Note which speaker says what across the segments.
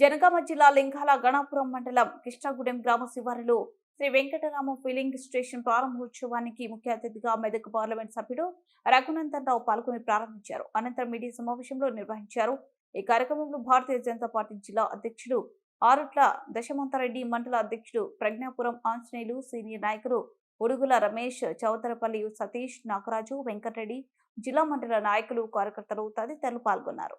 Speaker 1: జనగామ జిల్లా లింగాల గణాపురం మండలం కృష్ణగూడెం గ్రామ శివారులో శ్రీ వెంకటరామ ఫిలింగ్ స్టేషన్ ప్రారంభోత్సవానికి ముఖ్య అతిథిగా మెదక్ పార్లమెంట్ సభ్యుడు రఘునందన్ రావు పాల్గొని ప్రారంభించారు. అనంతరం మీడియా సమావేశంలో నిర్వహించారు. ఈ కార్యక్రమంలో భారతీయ జనతా పార్టీ జిల్లా అధ్యక్షుడు ఆరుట్ల దశమంతారెడ్డి మండల అధ్యక్షుడు ప్రజ్ఞాపురం ఆంజనేయులు సీనియర్ నాయకులు ఉడుగుల రమేష్ చౌదరపల్లి సతీష్ నాగరాజు వెంకటరెడ్డి జిల్లా మండల నాయకులు కార్యకర్తలు తదితరులు పాల్గొన్నారు.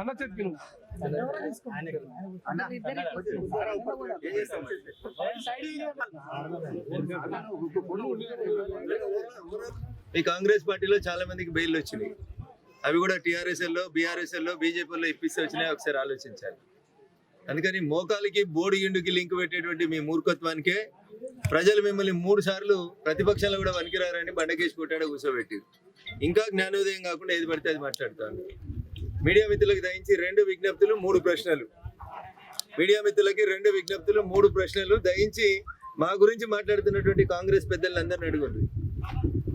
Speaker 2: అన్న చెప్పి
Speaker 3: ఈ కాంగ్రెస్ పార్టీలో చాలా మందికి బెయిల్ వచ్చినాయి. అవి కూడా టీఆర్ఎస్ఎల్లో బీఆర్ఎస్ఎల్లో బీజేపీలో ఇప్పిస్తే వచ్చినాయి ఒకసారి ఆలోచించాలి. అందుకని మోకాలికి బోడి ఇండుకి లింక్ పెట్టేటువంటి మీ మూర్ఖత్వానికే ప్రజలు మిమ్మల్ని మూడు సార్లు ప్రతిపక్షంలో కూడా వనికిరారని బండకేసి కొట్టాడో కూర్చోబెట్టారు. ఇంకా జ్ఞానోదయం కాకుండా ఏది పడితే అది మాట్లాడతాను మీడియా మిత్రులకు దయించి రెండు విజ్ఞప్తులు మూడు ప్రశ్నలు. మీడియా మిత్రులకి రెండు విజ్ఞప్తులు మూడు ప్రశ్నలు దయించి మా గురించి మాట్లాడుతున్నటువంటి కాంగ్రెస్ పెద్దలందరిని అడుగుంది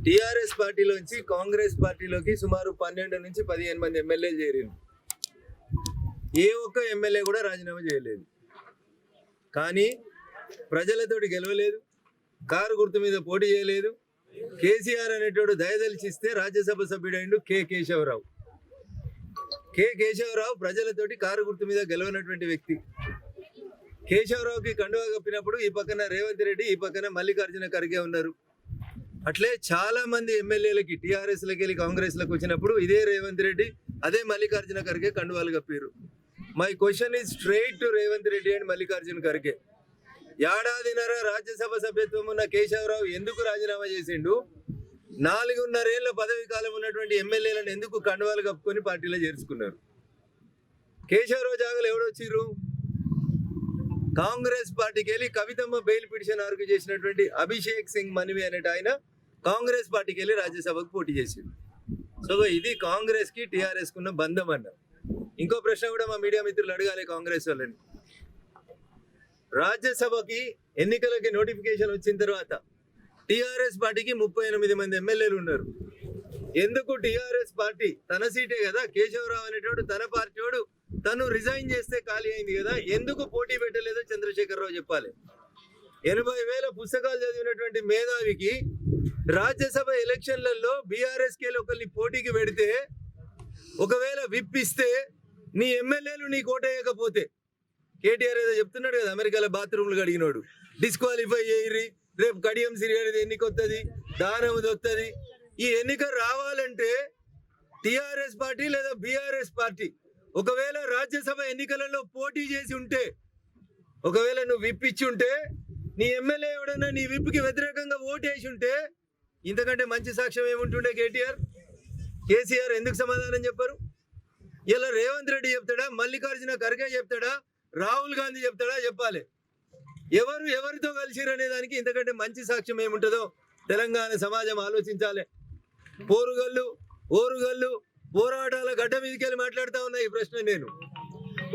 Speaker 3: టిఆర్ఎస్ పార్టీలోంచి కాంగ్రెస్ పార్టీలోకి సుమారు పన్నెండు నుంచి పదిహేను మంది ఎమ్మెల్యేలు చేరింది ఏ ఒక్క ఎమ్మెల్యే కూడా రాజీనామా చేయలేదు. కానీ ప్రజలతోటి గెలవలేదు కారు గుర్తు మీద పోటీ చేయలేదు. కేసీఆర్ అనేటోడు దయదలిచిస్తే రాజ్యసభ సభ్యుడైండు కె. కేశవరావు. కె కేశవరావు ప్రజలతోటి కారు గుర్తు మీద గెలవనటువంటి వ్యక్తి. కేశవరావుకి కండువా కప్పినప్పుడు ఈ పక్కన రేవంత్ రెడ్డి ఈ పక్కన మల్లికార్జున ఖర్గే ఉన్నారు. అట్లే చాలా మంది ఎమ్మెల్యేలకి టీఆర్ఎస్లకి వెళ్ళి కాంగ్రెస్లకు వచ్చినప్పుడు ఇదే రేవంత్ రెడ్డి అదే మల్లికార్జున ఖర్గే కండువాలు కప్పారు. My question is straight to Revanth Reddy and Mallikarjuna Kharge. ఏడాదిన్నర రాజ్యసభ సభ్యత్వం ఉన్న కేశవరావు ఎందుకు రాజీనామా చేసిండు? నాలుగున్నరేళ్ళ పదవి కాలం ఉన్నటువంటి ఎమ్మెల్యేలను ఎందుకు కండువాలు కప్పుకొని పార్టీలో చేర్చుకున్నారు? కేశవరావు జాగలు ఎవడొచ్చిర్రు? కాంగ్రెస్ పార్టీకి వెళ్ళి కవితమ్మ బెయిల్ పిటిషన్ ఆర్గ్యూ చేసినటువంటి అభిషేక్ సింగ్ మనివి అనేట ఆయన కాంగ్రెస్ పార్టీకి వెళ్ళి రాజ్యసభకు పోటీ చేసింది సో ఇది కాంగ్రెస్కి టిఆర్ఎస్ కున్న బంధం అన్న. ఇంకో ప్రశ్న కూడా మా మీడియా మిత్రులు అడగాలి కాంగ్రెస్ వాళ్ళని. రాజ్యసభకి ఎన్నికలకి నోటిఫికేషన్ వచ్చిన తర్వాత టిఆర్ఎస్ పార్టీకి ముప్పై ఎనిమిది మంది ఎమ్మెల్యేలు ఉన్నారు. ఎందుకు టిఆర్ఎస్ పార్టీ తన సీటే కదా? కేశవరావు అనేటోడు తన పార్టీ వాడు. తను రిజైన్ చేస్తే ఖాళీ అయింది కదా. ఎందుకు పోటీ పెట్టలేదో చంద్రశేఖరరావు చెప్పాలి. ఎనభై వేల పుస్తకాలు చదివినటువంటి మేధావికి రాజ్యసభ ఎలక్షన్లలో బీఆర్ఎస్ ఒకరిని పోటీకి పెడితే ఒకవేళ విప్ ఇస్తే నీ ఎమ్మెల్యేలు నీ కోటేయకపోతే కేటీఆర్ ఏదో చెప్తున్నాడు కదా అమెరికాలో బాత్రూమ్లు కడిగినోడు. డిస్క్వాలిఫై చేయరి రేపు కడియం సిరియర్ ఎన్నిక వస్తుంది దానం వస్తుంది ఈ ఎన్నిక రావాలంటే టిఆర్ఎస్ పార్టీ లేదా బీఆర్ఎస్ పార్టీ ఒకవేళ రాజ్యసభ ఎన్నికలలో పోటీ చేసి ఉంటే ఒకవేళ నువ్వు విప్ ఇచ్చి ఉంటే నీ ఎమ్మెల్యే ఎవడన్నా నీ విప్కి వ్యతిరేకంగా ఓటు వేసి ఉంటే ఇంతకంటే మంచి సాక్ష్యం ఏముంటుండే కేటీఆర్? కేసీఆర్ ఎందుకు సమాధానం చెప్పరు? ఇలా రేవంత్ రెడ్డి చెప్తాడా? మల్లికార్జున ఖర్గే చెప్తాడా? రాహుల్ గాంధీ చెప్తాడా? చెప్పాలి. ఎవరు ఎవరితో కలిసిరు అనే దానికి ఇంతకంటే మంచి సాక్ష్యం ఏముంటుందో తెలంగాణ సమాజం ఆలోచించాలి. పోరుగల్లు ఓరుగల్లు పోరాటాల గడ్డ మీదకి వెళ్ళి మాట్లాడుతా ఉన్నా ఈ ప్రశ్న నేను.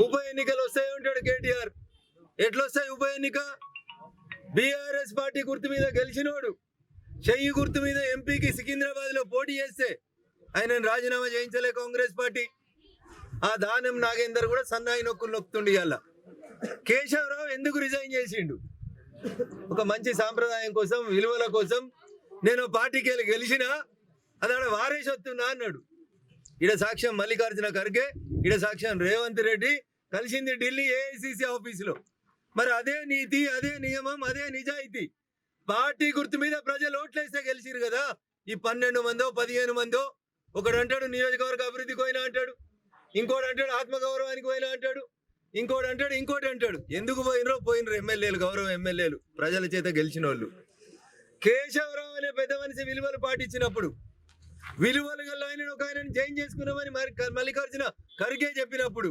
Speaker 3: ఉప ఎన్నికలు వస్తాయి ఉంటాడు కేటీఆర్. ఎట్లొస్తాయి ఉప ఎన్నిక? బీఆర్ఎస్ పార్టీ గుర్తు మీద గెలిచినోడు చెయ్యి గుర్తు మీద ఎంపీకి సికింద్రాబాద్లో పోటీ చేస్తే ఆయన రాజీనామా చేయించలే కాంగ్రెస్ పార్టీ. ఆ దానం నాగేందర్ కూడా సన్నాయి నొక్కులు నొక్కుతుండి అలా కేశవరావు ఎందుకు రిజైన్ చేసిండు? ఒక మంచి సాంప్రదాయం కోసం విలువల కోసం నేను పార్టీకి వెళ్ళి గెలిచిన అదాడ వారేసి వస్తున్నా అన్నాడు. ఈడ సాక్ష్యం మల్లికార్జున ఖర్గే ఈడ సాక్ష్యం రేవంత్ రెడ్డి కలిసింది ఢిల్లీ ఏఐసిసి ఆఫీసులో. మరి అదే నీతి అదే నియమం అదే నిజాయితీ. పార్టీ గుర్తు మీద ప్రజలు ఓట్లేస్తే గెలిచిరు కదా. ఈ పన్నెండు మందో పదిహేను మందో ఒకడు అంటాడు నియోజకవర్గ అభివృద్ధికి పోయినా అంటాడు. ఇంకోటి అంటాడు ఆత్మగౌరవానికి పోయినా అంటాడు. ఇంకోటి అంటాడు ఇంకోటి అంటాడు. ఎందుకు పోయినరో పోయినరు ఎమ్మెల్యేలు గౌరవ ఎమ్మెల్యేలు ప్రజల చేత గెలిచిన వాళ్ళు కేశవరావు అనే పెద్ద మనిషి విలువలు పాటించినప్పుడు విలువలు గల ఆయన ఒక ఆయనను జైన్ చేసుకున్నామని మరి మల్లికార్జున ఖర్గే చెప్పినప్పుడు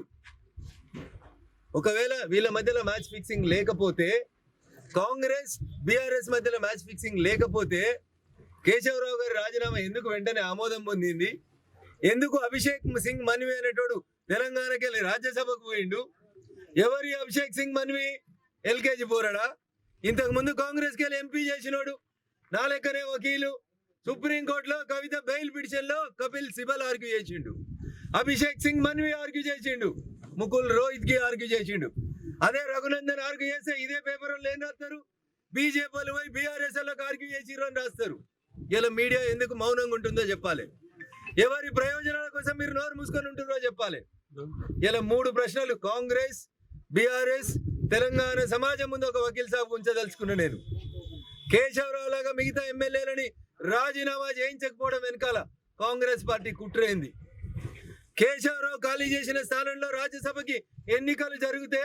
Speaker 3: ఒకవేళ వీళ్ళ మధ్యలో మ్యాచ్ ఫిక్సింగ్ లేకపోతే కాంగ్రెస్ బీఆర్ఎస్ మధ్యలో మ్యాచ్ ఫిక్సింగ్ లేకపోతే కేశవరావు గారి రాజీనామా ఎందుకు వెంటనే ఆమోదం పొందింది? ఎందుకు అభిషేక్ సింగ్ మన్వి అనేటోడు తెలంగాణకి వెళ్ళి రాజ్యసభకు పోయిండు? ఎవరి అభిషేక్ సింగ్ మన్వి? ఎల్కేజీ పోరాడా? ఇంతకు ముందు కాంగ్రెస్కి వెళ్ళి ఎంపీ చేసినోడు. నా లెక్కనే వకీలు. సుప్రీంకోర్టులో కవిత బెయిల్ పిటిషన్లో కపిల్ సిబల్ ఆర్గ్యూ చేసిండు. అభిషేక్ సింగ్ మన్వి ఆర్గ్యూ చేసిండు. ముకుల్ రోహిత్కి ఆర్గ్యూ చేసిండు. అదే రఘునందన్ ఆర్గ్యూ చేస్తే ఇదే పేపర్ వాళ్ళు ఏం రాస్తారు? బీజేపీ వాళ్ళు పోయి బీఆర్ఎస్ వాళ్ళకి ఆర్గ్యూ చేసిర్రు అని రాస్తారు. ఇలా మీడియా ఎందుకు మౌనంగా ఉంటుందో చెప్పాలి. ఎవరి ప్రయోజనాల కోసం మీరు నోరు మూసుకొని ఉంటుందో చెప్పాలి. ఇలా మూడు ప్రశ్నలు కాంగ్రెస్ బీఆర్ఎస్ తెలంగాణ సమాజం ముందు ఒక వకీల్ సాబ్ ఉంచదలుచుకున్నా నేను. కేశవరావు లాగా మిగతా ఎమ్మెల్యేలని రాజీనామా చేయించకపోవడం వెనకాల కాంగ్రెస్ పార్టీ కుట్రైంది. కేశవరావు ఖాళీ చేసిన స్థానంలో రాజ్యసభకి ఎన్నికలు జరిగితే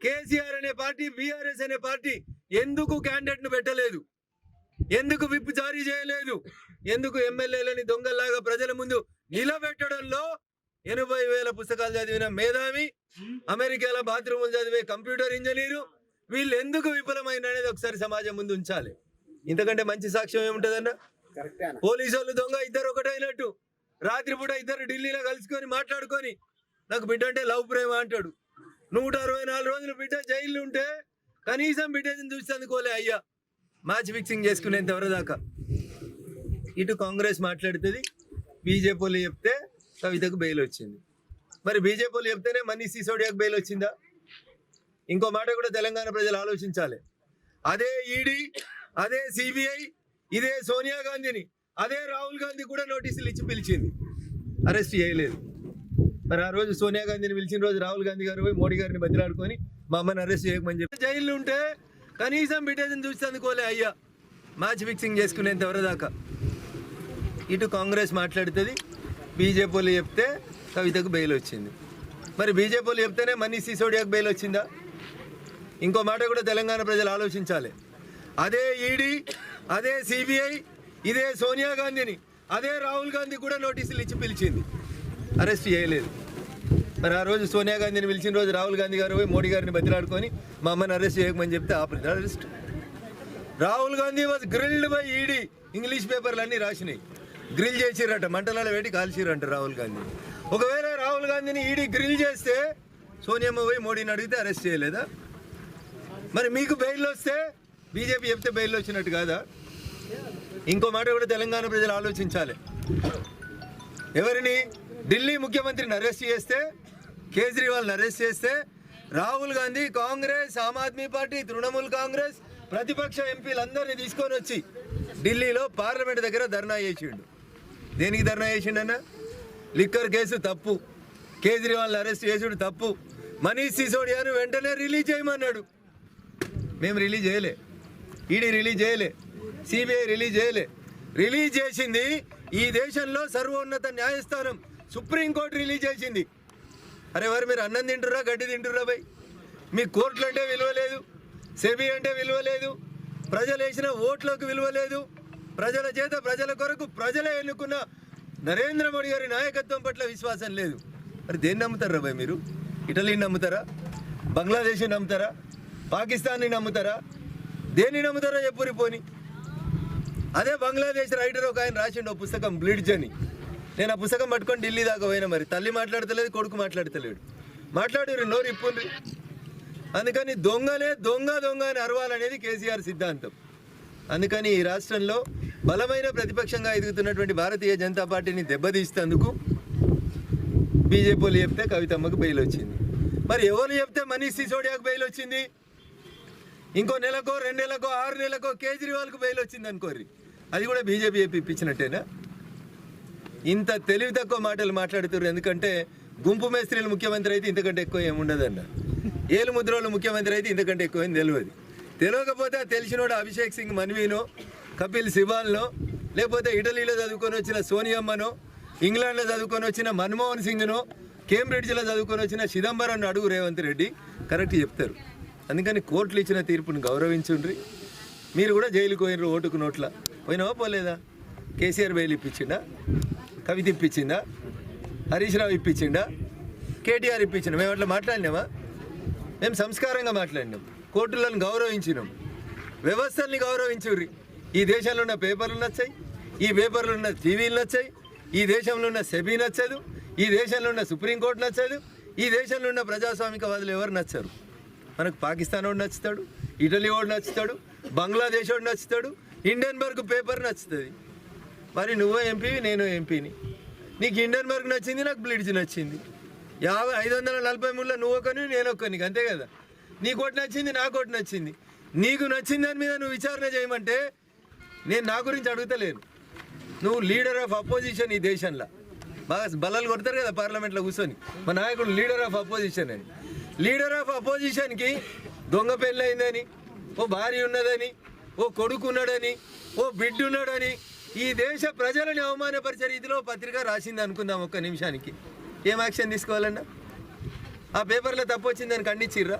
Speaker 3: కేసీఆర్ అనే పార్టీ బీఆర్ఎస్ అనే పార్టీ ఎందుకు క్యాండిడేట్ను పెట్టలేదు? ఎందుకు విప్ జారీ చేయలేదు? ఎందుకు ఎమ్మెల్యేలని దొంగల్లాగా ప్రజల ముందు నిలబెట్టడంలో ఎనభై వేల పుస్తకాలు చదివిన మేధావి అమెరికాలో బాత్రూములు చదివే కంప్యూటర్ ఇంజనీరు వీళ్ళు ఎందుకు విఫలమైన అనేది ఒకసారి సమాజం ముందు ఉంచాలి. ఇంతకంటే మంచి సాక్ష్యం ఏముంటదన్న? పోలీసు వాళ్ళు దొంగ ఇద్దరు ఒకటైనట్టు. రాత్రిపూట ఇద్దరు ఢిల్లీలో కలుసుకొని మాట్లాడుకొని నాకు బిడ్డ అంటే లవ్ ప్రేమ అంటాడు. నూట అరవై నాలుగు రోజులు బిడ్డ జైల్లో ఉంటే కనీసం బిడ్డని చూసి అందుకోలే అయ్యా? మ్యాచ్ ఫిక్సింగ్ చేసుకునేంత వరకు దాకా ఇటు కాంగ్రెస్ మాట్లాడుతుంది బీజేపీ చెప్తే కవితకు బెయిల్ వచ్చింది. మరి బీజేపీలు చెప్తేనే మనీ సిసోడియాకు బెయిల్ వచ్చిందా? ఇంకో మాట కూడా తెలంగాణ ప్రజలు ఆలోచించాలి. అదే ఈడీ అదే సిబిఐ ఇదే సోనియా గాంధీని అదే రాహుల్ గాంధీ కూడా నోటీసులు ఇచ్చి పిలిచింది. అరెస్ట్ చేయలేదు. మరి ఆ రోజు సోనియా గాంధీని పిలిచిన రోజు రాహుల్ గాంధీ గారు పోయి మోడీ గారిని బతిలాడుకొని మా అమ్మని అరెస్ట్ చేయకమని చెప్పి జైలు ఉంటే కనీసం బిడ్డని చూస్తే అందుకోలే అయ్యా. మ్యాచ్ ఫిక్సింగ్ చేసుకునేంత వరకు దాకా ఇటు కాంగ్రెస్ మాట్లాడుతుంది బీజేపీ వాళ్ళు చెప్తే కవితకు బెయిల్ వచ్చింది. మరి బీజేపీ వాళ్ళు చెప్తేనే మనీష్ సిసోడియాకు బెయిల్ వచ్చిందా? ఇంకో మాట కూడా తెలంగాణ ప్రజలు ఆలోచించాలి. అదే ఈడీ అదే సిబిఐ ఇదే సోనియా గాంధీని అదే రాహుల్ గాంధీ కూడా నోటీసులు ఇచ్చి పిలిచింది. అరెస్ట్ చేయలేదు. మరి ఆ రోజు సోనియా గాంధీని పిలిచిన రోజు రాహుల్ గాంధీ గారు పోయి మోడీ గారిని బతిలాడుకొని మా అమ్మని అరెస్ట్ చేయకమని చెప్తే ఆపలేదు. Arrest. Rahul Gandhi was grilled by ED. English పేపర్లు అన్నీ రాసినాయి. గ్రిల్ చేసిరట మంటలలో పెట్టి కాల్చిరంట రాహుల్ గాంధీ. ఒకవేళ రాహుల్ గాంధీని ఈడీ గ్రిల్ చేస్తే సోనియమ్మ పోయి మోడీని అడిగితే అరెస్ట్ చేయలేదా? మరి మీకు బెయిల్ వస్తే బీజేపీ చెప్తే బెయిల్ వచ్చినట్టు కాదా? ఇంకో మాట కూడా తెలంగాణ ప్రజలు ఆలోచించాలి. ఎవరిని? ఢిల్లీ ముఖ్యమంత్రిని అరెస్ట్ చేస్తే కేజ్రీవాల్ని అరెస్ట్ చేస్తే Rahul Gandhi Congress Aam Aadmi party Trinamool Congress ప్రతిపక్ష ఎంపీలందరినీ తీసుకొని వచ్చి ఢిల్లీలో పార్లమెంట్ దగ్గర ధర్నా చేసిండు. దేనికి ధర్నా చేసిండన్న? లిక్కర్ కేసు తప్పు. కేజ్రీవాల్ని అరెస్ట్ చేసుడు తప్పు. మనీష్ సిసోడియాను వెంటనే రిలీజ్ చేయమన్నాడు. మేము రిలీజ్ చేయలే. ఈడీ రిలీజ్ చేయలే. సిబిఐ రిలీజ్ చేయలే. రిలీజ్ చేసింది ఈ దేశంలో సర్వోన్నత న్యాయస్థానం. సుప్రీంకోర్టు రిలీజ్ చేసింది. అరే వారు మీరు అన్నం తింటుర్రా గడ్డి తింటుర్రా బై? మీ కోర్టులు అంటే విలువ లేదు. సెబీ అంటే విలువ లేదు. ప్రజలు వేసిన ఓట్లకు విలువ లేదు. ప్రజల చేత ప్రజల కొరకు ప్రజలే ఎన్నుకున్న నరేంద్ర మోడీ గారి నాయకత్వం పట్ల విశ్వాసం లేదు. మరి దేన్ని నమ్ముతారా బాయ్ మీరు? ఇటలీని నమ్ముతారా? బంగ్లాదేశ్ని నమ్ముతారా? పాకిస్తాన్ని నమ్ముతారా? దేన్ని నమ్ముతారో చెప్పురి పోని. అదే బంగ్లాదేశ్ రైటర్ ఒక ఆయన రాసిండు ఒక పుస్తకం బ్లిడ్జ్ అని నేను ఆ పుస్తకం పట్టుకొని ఢిల్లీ దాకా పోయినా మరి. తల్లి మాట్లాడతలేదు కొడుకు మాట్లాడతలేడు. మాట్లాడు నోరు ఇప్పుండ్రి. అందుకని దొంగలే దొంగ దొంగ అని అరవాలనేది కేసీఆర్ సిద్ధాంతం. అందుకని ఈ రాష్ట్రంలో బలమైన ప్రతిపక్షంగా ఎదుగుతున్నటువంటి భారతీయ జనతా పార్టీని దెబ్బతీస్తేందుకు బీజేపీలు చెప్తే కవితమ్మకు బెయిల్ వచ్చింది. మరి ఎవరు చెప్తే మనీష్ సిసోడియాకు బెయిల్ వచ్చింది? ఇంకో నెలకో రెండు నెలకో ఆరు నెలకో కేజ్రీవాల్కు బెయిల్ వచ్చింది అనుకోర్రి. అది కూడా బీజేపీ ఇప్పించినట్టేనా ఇంత తెలివి తక్కువ మాటలు మాట్లాడుతున్నారు ఎందుకంటే గుంపు మేస్త్రీలు ముఖ్యమంత్రి అయితే ఇంతకంటే ఎక్కువ ఏముండదన్న. ఏలు ముద్రలు ముఖ్యమంత్రి అయితే ఇంతకంటే ఎక్కువ ఏం తెలియదు తెలియకపోతే తెలిసినోడు అభిషేక్ సింగ్ మన్వీనో కపిల్ సిబాల్నో లేకపోతే ఇటలీలో చదువుకొని వచ్చిన సోనియమ్మనో ఇంగ్లాండ్లో చదువుకొని వచ్చిన మన్మోహన్ సింగ్నో కేంబ్రిడ్జ్లో చదువుకొని వచ్చిన చిదంబరం అడుగు రేవంత్ రెడ్డి కరెక్ట్ చెప్తారు. అందుకని కోర్టులు ఇచ్చిన తీర్పును గౌరవించుండ్రి. మీరు కూడా జైలుకు పోయినరు ఓటుకు నోట్ల. పోయినావా పోలేదా? కేసీఆర్ బెయిల్ ఇప్పించిండా? కవిత ఇప్పించిందా హరీష్ రావు ఇప్పించిండా? కేటీఆర్ ఇప్పించిండా? మేము అట్లా మాట్లాడినామా? మేము సంస్కారంగా మాట్లాడినాం. కోర్టులను గౌరవించినాం. వ్యవస్థల్ని గౌరవించుర్రి. ఈ దేశంలో ఉన్న పేపర్లు నచ్చాయి ఈ పేపర్లు ఉన్న టీవీలు నచ్చాయి ఈ దేశంలో ఉన్న సెబీ నచ్చదు ఈ దేశంలో ఉన్న సుప్రీంకోర్టు నచ్చదు ఈ దేశంలో ఉన్న ప్రజాస్వామికవాదులు ఎవరు నచ్చరు? మనకు పాకిస్తాన్ వాడు నచ్చుతాడు ఇటలీ వాడు నచ్చుతాడు బంగ్లాదేశ్ వాడు నచ్చుతాడు ఇండియన్బర్గ్ పేపర్ నచ్చుతుంది. మరి నువ్వు ఎంపీవి నేను ఎంపీని. నీకు ఇండియన్బర్గ్ నచ్చింది నాకు బ్లిడ్జ్ నచ్చింది. యాభై ఐదు వందల నలభై మూడులో నువ్వు ఒకని నేను ఒక్కనికి అంతే కదా? నీకు ఒకటి నచ్చింది నాకు ఒకటి నచ్చింది. నీకు నచ్చిన దాని మీద నువ్వు విచారణ చేయమంటే నేను నా గురించి అడుగుతలేను. నువ్వు లీడర్ ఆఫ్ అపోజిషన్ ఈ దేశంలో. బాగా బలాలు కొడతారు కదా పార్లమెంట్లో కూర్చొని. మా నాయకుడు లీడర్ ఆఫ్ అపోజిషన్ అని. లీడర్ ఆఫ్ అపోజిషన్కి దొంగ పెళ్ళయిందని ఓ భార్య ఉన్నదని ఓ కొడుకు ఉన్నాడని ఓ బిడ్డ ఉన్నాడని ఈ దేశ ప్రజలని అవమానపరిచే రీతిలో పత్రిక రాసింది అనుకుందాం ఒక్క నిమిషానికి. ఏం యాక్షన్ తీసుకోవాలన్నా? ఆ పేపర్లో తప్పు వచ్చిందని ఖండించిర్రా?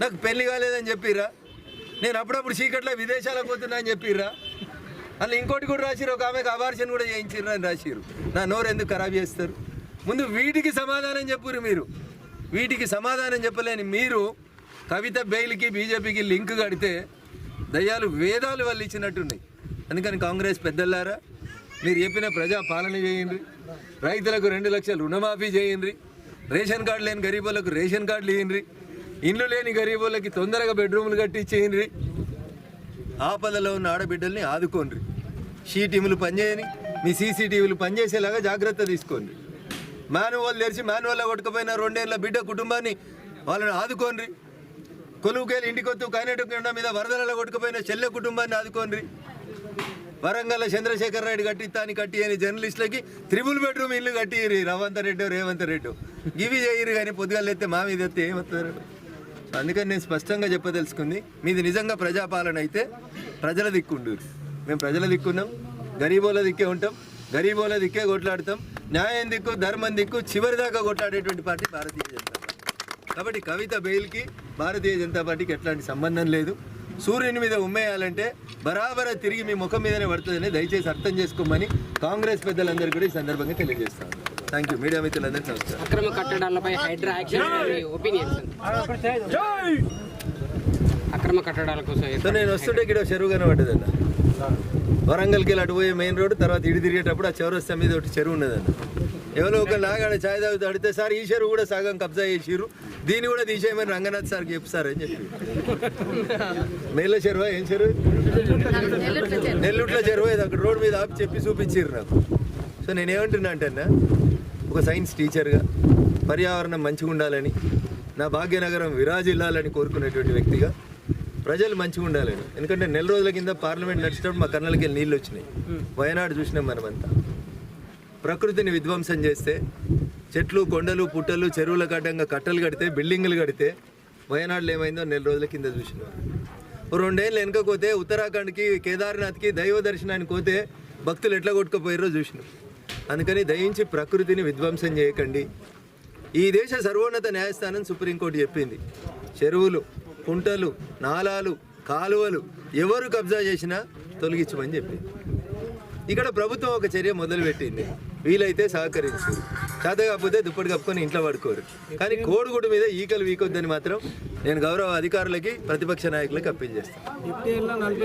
Speaker 3: నాకు పెళ్ళి కాలేదని చెప్పిర్రా? నేను అప్పుడప్పుడు చీకట్లో విదేశాలకు పోతున్నా అని చెప్పిర్రా? అలా ఇంకోటి కూడా రాసిరు ఒక ఆమెకు అబార్షన్ కూడా చేయించిర్రు అని రాసిరు నా నోరు ఎందుకు ఖరాబ్ చేస్తారు? ముందు వీటికి సమాధానం చెప్పురు మీరు. వీటికి సమాధానం చెప్పలేని మీరు కవిత బెయిల్కి బీజేపీకి లింక్ కడితే దయ్యాలు వేదాలు వాళ్ళు ఇచ్చినట్టున్నాయి అందుకని కాంగ్రెస్ పెద్దలారా మీరు చెప్పిన ప్రజా పాలన చేయండి. రైతులకు రెండు లక్షలు రుణమాఫీ చేయండి. రేషన్ కార్డు లేని గరీబులకు రేషన్ కార్డులు ఇవ్వండి ఇండ్లు లేని గరీబులకి తొందరగా బెడ్రూమ్లు కట్టి ఇచ్చేయండి ఆపదలో ఉన్న ఆడబిడ్డల్ని ఆదుకోండి షీటీములు పనిచేయని మీ సీసీటీవీలు పనిచేసేలాగా జాగ్రత్త తీసుకోండి మానువల్ తెరిచి మాన్యువల్లో కొట్టుకుపోయిన రెండేళ్ళ బిడ్డ కుటుంబాన్ని వాళ్ళని ఆదుకోండి కొలువుకెళ్ళి ఇంటికొత్తు కైనట్టుకుండా మీద వరదలలో కొట్టుకుపోయిన చెల్లె కుటుంబాన్ని ఆదుకోండి వరంగల్ చంద్రశేఖర్ రెడ్డి కట్టిస్తాని కట్టి అని జర్నలిస్టులకి త్రిబుల్ బెడ్రూమ్ ఇల్లు కట్టిరి రవంత రెడ్డి రేవంత్ రెడ్డి ఇవి చేయరు కానీ పొద్దుగాలు ఎత్తే మా మీద ఎత్తే ఏమవుతారు అందుకని నేను స్పష్టంగా చెప్పదలుచుకుంది మీది నిజంగా ప్రజాపాలన అయితే ప్రజల దిక్కుండు మేము ప్రజల దిక్కున్నాం గరీబోల దిక్కే ఉంటాం గరీబోల దిక్కే కొట్లాడతాం న్యాయం దిక్కు ధర్మం దిక్కు చివరి దాకా కొట్లాడేటువంటి పార్టీ భారతీయ జనతా పార్టీ. కాబట్టి కవిత బెయిల్కి భారతీయ జనతా పార్టీకి ఎట్లాంటి సంబంధం లేదు. సూర్యుని మీద ఉమ్మేయాలంటే బరాబర తిరిగి మీ ముఖం మీదనే పడుతుందని దయచేసి అర్థం చేసుకోమని కాంగ్రెస్ పెద్దలందరూ కూడా ఈ సందర్భంగా తెలియజేస్తాను థ్యాంక్ యూ మీడియా మిత్రులందరికీ నమస్కారం
Speaker 4: అక్రమ కట్టడాలపై హైడ్రా యాక్షన్ ఒపీనియన్స్ అక్రమ కట్టడాల కోసం
Speaker 3: సో నేను వస్తుంటే ఇక్కడ చెరువు కనబడ్డదన్న. వరంగల్కి వెళ్ళి అటు పోయే మెయిన్ రోడ్ తర్వాత ఇడి తిరిగేటప్పుడు ఆ చౌరస్తా మీద ఒకటి చెరువు ఉన్నదన్న. ఎవరో ఒక నాగాడ ఛాయ్ తాగుతూ అడిగితే సార్ ఈ చెరువు కూడా సగం కబ్జా చేసిర్రు. దీన్ని కూడా తీసేయమని రంగనాథ్ సార్కి చెప్పు సార్ అని చెప్పి. మేల చెరువు? ఏం చెరువు? నెల్లూట్ల చెరువు. ఇది అక్కడ రోడ్ మీద ఆపి చెప్పి చూపించిర్రు నాకు. సో నేనేమంటున్నా అంటే అన్న ఒక సైన్స్ టీచర్గా పర్యావరణం మంచిగా ఉండాలని నా భాగ్యనగరం విరాజిల్లాలని కోరుకునేటువంటి వ్యక్తిగా ప్రజలు మంచిగా ఉండాలని. ఎందుకంటే నెల రోజుల కింద పార్లమెంట్ నడిచినప్పుడు మా కన్నలకి వెళ్ళి నీళ్ళు వచ్చినాయి వయనాడు చూసినాం మనమంతా. ప్రకృతిని విధ్వంసం చేస్తే చెట్లు కొండలు పుట్టలు చెరువుల అడ్డంగా కట్టలు కడితే బిల్డింగులు కడితే వయనాడులో ఏమైందో నెల రోజుల కింద చూసినాం. రెండేళ్ళు వెనకపోతే ఉత్తరాఖండ్కి కేదార్నాథ్కి దైవ దర్శనానికి పోతే భక్తులు ఎట్లా కొట్టుకుపోయారో చూసినాం. అందుకని దయించి ప్రకృతిని విధ్వంసం చేయకండి. ఈ దేశ సర్వోన్నత న్యాయస్థానం సుప్రీంకోర్టు చెప్పింది. చెరువులు కుంటలు నాలాలు కాలువలు ఎవరు కబ్జా చేసినా తొలగించమని చెప్పింది. ఇక్కడ ప్రభుత్వం ఒక చర్య మొదలుపెట్టింది. వీలైతే సహకరించు. చేత కాకపోతే దుప్పటి కప్పుకొని ఇంట్లో పడుకోరు. కానీ కోడిగుడు మీద ఈకలు వీకొద్దని మాత్రం నేను గౌరవ అధికారులకి ప్రతిపక్ష నాయకులకి అప్పీల్ చేస్తాను.